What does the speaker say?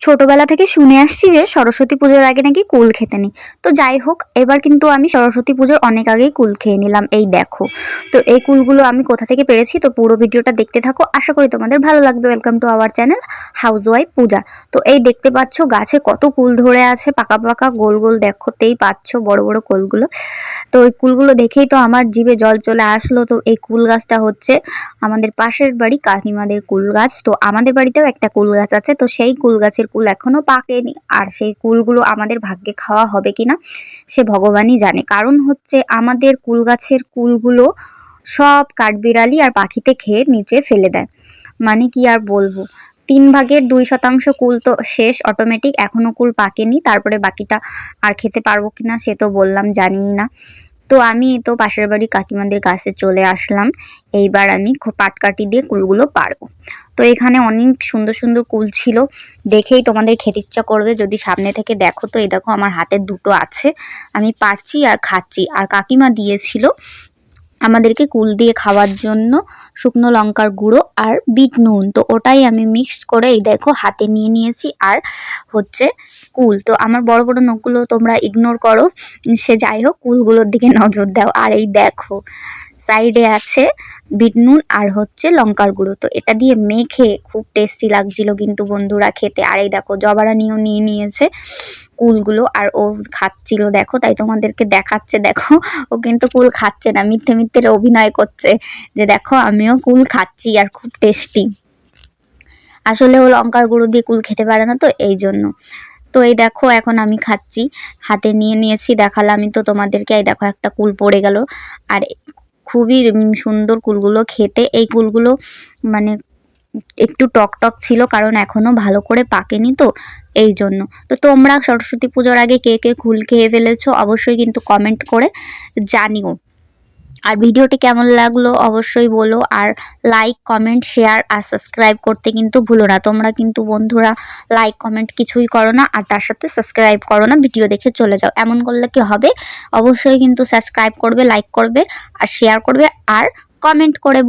ছোটবেলা থেকে শুনে আসছি যে সরস্বতী পুজোর আগে নাকি কুল খেতে নেই তো যাই হোক, এবার কিন্তু আমি সরস্বতী পুজোর অনেক আগেই কুল খেয়ে নিলাম, এই দেখো। তো এই কুলগুলো আমি কোথা থেকে পেরেছি? তো পুরো ভিডিওটা দেখতে থাকো। আশা করি তোমাদের ভালো লাগবে। Welcome to our channel housewife Puja তো এই দেখতে পাচ্ছ গাছে কত কুল ধরে আছে, পাকা পাকা গোল গোল দেখতেই পাচ্ছ বড় বড় কুলগুলো। তো ওই কুলগুলো দেখেই তো আমার জিভে জল চলে আসলো। তো এই কুল গাছটা হচ্ছে আমাদের পাশের বাড়ি কাকিমাদের কুল গাছ। তো আমাদের বাড়িতেও একটা কুল গাছ আছে। তো সেই কুল গাছের কুল এখনও পাকেনি। আর সেই কুলগুলো আমাদের ভাগ্যে খাওয়া হবে কিনা, সে ভগবানই জানে। কারণ হচ্ছে আমাদের কুল গাছের কুলগুলো সব কাঠবিড়ালি আর পাখিতে খেয়ে নিচে ফেলে দেয়। মানে কি আর বলব? তিন ভাগের দুই শতাংশ কুল তো শেষ অটোমেটিক এখনও কুল পাকেনি। তারপরে বাকিটা আর খেতে পারব কিনা সে তো বললাম জানি না। তো আমি তো পাশের বাড়ি কাকিমাদের কাছে চলে আসলাম। এইবার আমি পাটকাটি দিয়ে কুলগুলো পারব তো এখানে অনেক সুন্দর সুন্দর কুল ছিল। দেখেই তোমাদের খেতে ইচ্ছা করবে। যদি সামনে থেকে দেখো তো, এই দেখো আমার হাতে দুটো আছে। আমি পারছি আর খাচ্ছি। আর কাকিমা দিয়েছিল আমাদেরকে কুল দিয়ে খাওয়ার জন্য শুকনো লঙ্কার গুঁড়ো আর বিট নুন। তো ওটাই আমি মিক্সড করে এই দেখো হাতে নিয়ে নিয়েছি আর হচ্ছে কুল। তো আমার বড় বড় নখগুলো তোমরা ইগনোর করো। সে যাই হোক, কুলগুলোর দিকে নজর দাও। আর এই দেখো সাইডে আছে বিট নুন আর হচ্ছে লঙ্কার গুঁড়ো। তো এটা দিয়ে মেখে খুব টেস্টি লাগছিল কিন্তু বন্ধুরা খেতে। আর এই দেখো, জবারানিও নিয়ে নিয়েছে কুলগুলো আর ও খাচ্ছিল। দেখো, তাই তোমাদেরকে দেখাচ্ছে। দেখো, ও কিন্তু কুল খাচ্ছে না, মিথ্যে মিথ্যে অভিনয় করছে যে দেখো, আমিও কুল খাচ্ছি আর খুব টেস্টি আসলে ও লঙ্কার গুঁড়ো দিয়ে কুল খেতে পারে না তো, এই জন্য। তো এই দেখো, এখন আমি খাচ্ছি। হাতে নিয়ে নিয়েছি দেখালামই তো তোমাদেরকে। এই দেখো, একটা কুল পড়ে গেল। আর খুবই সুন্দর কুলগুলো খেতে। এই কুলগুলো মানে একটু টক টক ছিল, কারণ এখনও ভালো করে পাকেনি তো, এই জন্য। তো তোমরা সরস্বতী পুজোর আগে কে কে কুল খেয়ে ফেলেছো, অবশ্যই কিন্তু কমেন্ট করে জানিও। আর ভিডিওটি কেমন লাগল অবশ্যই বলো। আর লাইক কমেন্ট শেয়ার আর সাবস্ক্রাইব করতে কিন্তু ভুলো না। তোমরা কিন্তু বন্ধুরা লাইক কমেন্ট কিছুই করো না আর তার সাথে সাবস্ক্রাইব করো না। ভিডিও দেখে চলে যাও। এমন করলে কি হবে? অবশ্যই কিন্তু সাবস্ক্রাইব করবে লাইক করবে আর শেয়ার করবে আর কমেন্ট করে